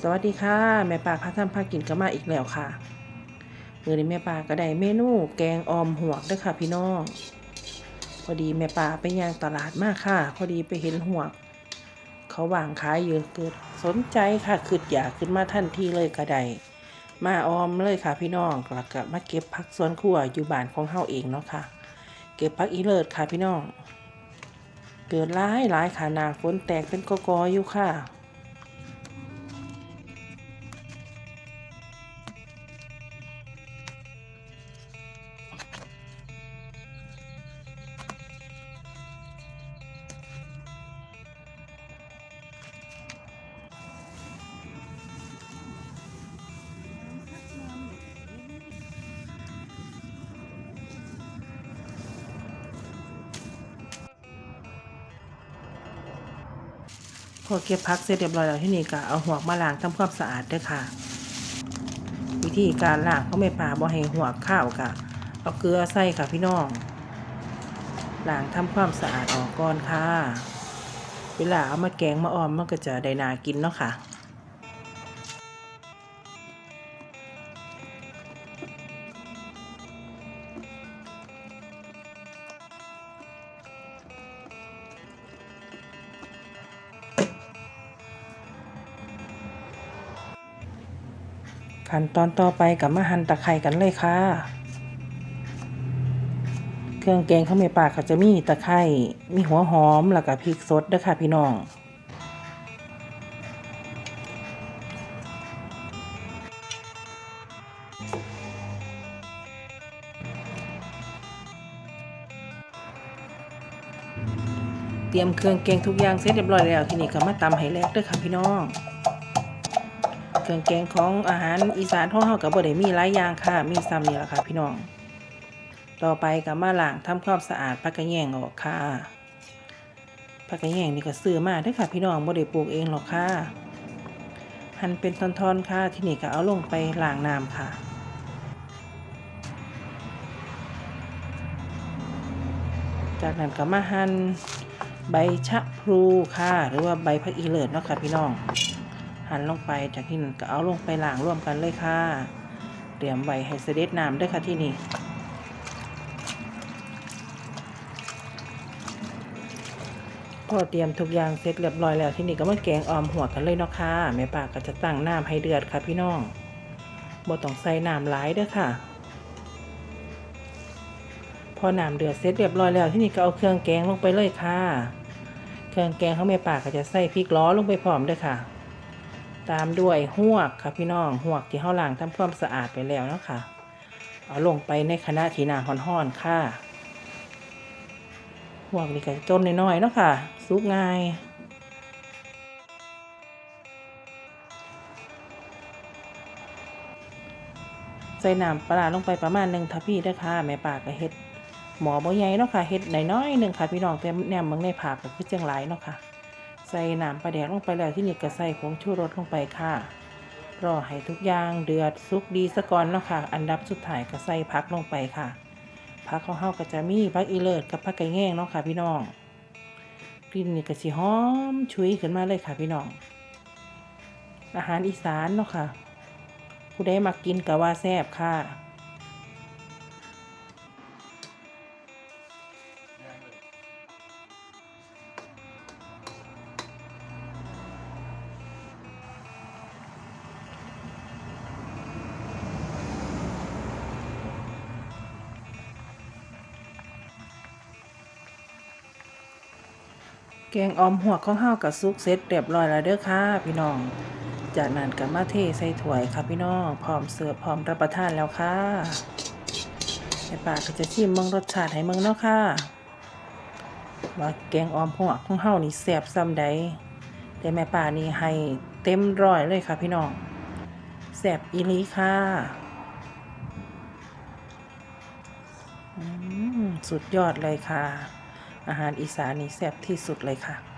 สวัสดีค่ะ แม่ปลาพาทำพากินก็มาอีกแล้วค่ะมือนี้แม่ปลาก็ได้เมนูแกงออมหวกด้วยค่ะพี่น้อง พอดีแม่ปลาไปย่างตลาดมากค่ะ พอดีไปเห็นหวก เขาวางขายยู่เกิดสนใจค่ะคืออยากขึ้นมาทันทีเลยก็ได้มาออมเลยค่ะพี่น้องแล้วก็มาเก็บผักสวนครัวอยู่บ้านของเฮาเองเนาะค่ะ เก็บผักอีเลิศค่ะพี่น้อง เกิดร้ายหลายขานาฝนแตกเป็นกอกอยู่ค่ะ พอเก็บพักเสร็จเรียบร้อยแล้วที่นี่ก็เอาหัวกมาล้างทำความสะอาดเด้วยค่ะ วิธีการล้างเขาไม่ปลาบ่ให้หัวข้าวกะเอาเกลือใส่ค่ะพี่น้องล้างทำความสะอาดออกก่อนค่ะ เวลาเอามาแกงมาออมมันก็จะได้นากินเนาะค่ะ ขั้นตอนต่อไปกับมาหั่นตะไคร้กันเลยค่ะ เครื่องแกงข้าวเมปากเขาจะมีตะไคร้มีหัวหอมแล้วก็พริกสดด้อค่ะพี่น้องเตรียมเครื่องแกงทุกอย่างเสร็จเรียบร้อยแล้ว ทีนี้ก็มาตำให้แลกด้อค่ะพี่น้อง เครื่องแกงของอาหารอีสานท้องเฮากับบ่ได้มีหลายอย่างค่ะ มีซ้ำนี่แหละค่ะ พี่น้อง ต่อไปก็มาล้างทำความสะอาดผักกระแยงออกค่ะผักกระแยงนี่ก็ซื้อมาด้อค่ะ พี่น้องบ่ได้ปลูกเองหรอกค่ะ หั่นเป็นตอนๆค่ะ ที่นี่ก็เอาลงไปล้างน้ำค่ะจากนั้นก็มาหั่นใบชะพลูค่ะ หรือว่าใบผักอีเลิศเนาะค่ะพี่น้อง หั่นลงไปจากที่นั่นก็เอาลงไปล้างร่วมกันเลยค่ะ เตรียมไว้ให้เสด็จน้ำด้วยค่ะที่นี่พอเตรียมทุกอย่างเสร็จเรียบร้อยแล้วที่นี่ก็มาแกงออมหัวกันเลยเนาะค่ะแม่ปากก็จะตั้งน้ำให้เดือดค่ะพี่น้องบ่ต้องใส่น้ำหลายเด้อค่ะ พอน้ำเดือดเสร็จเรียบร้อยแล้วที่นี่ก็เอาเครื่องแกงลงไปเลยค่ะ เครื่องแกงเขาแม่ปากก็จะใส่พริกล้อลงไปพร้อมเด้วยค่ะ ตามด้วยหวกค่ะพี่น้องหวกที่เขาล้างทำความสะอาดไปแล้วนะคะเอาลงไปในคณะทีน้ำห่อนๆค่ะหวกนี่ก็ต้นน้อยๆเนาะค่ะซุกง่ายใส่น้ำปลาลงไปประมาณหนึ่งทัพพี่ด้วยค่ะแม่ปากก็เฮ็ดหมอบ่ใหญ่เนาะค่ะเฮ็ดน้อยๆหนึ่งค่ะพี่น้องแต่แนมเมืองในผักก็คือเจังไรเนาะค่ะ ใส่น้ำปลาแดกลงไปแล้วที่นี่ก็ใส่ผงชูรสลงไปค่ะ รอให้ทุกอย่างเดือดสุกดีซะก่อนเนาะค่ะ อันดับสุดท้ายก็ใส่ผักลงไปค่ะผักของเฮาก็จะมีผักอีเลิศกับผักไกระแยงเนาะค่ะพี่น้องกลิ่นนี่ก็สิหอมชุยขึ้นมาเลยค่ะพี่น้อง อาหารอีสานเนาะค่ะ ผู้ใดมักกินก็ว่าแซ่บค่ะ แกงออมหัวของเฮากับซุกเสร็จเรียบร้อยแล้วเด้อค่ะพี่น้อง จากนั้นก็มาเทใส่ถ้วยค่ะพี่น้องพร้อมเสิร์ฟพร้อมรับประทานแล้วค่ะแม่ปากก็จะชิมมืองรสชาติให้มืองเนาะค่ะว่าแกงออมหัวของเฮานี่แซ่บซ้ำใดแต่แม่ป่านี่ให้เต็มร้อยเลยค่ะพี่น้องแซ่บอีลีค่ะอืมสุดยอดเลยค่ะ อาหารอีสานนี่แซ่บที่สุดเลยค่ะ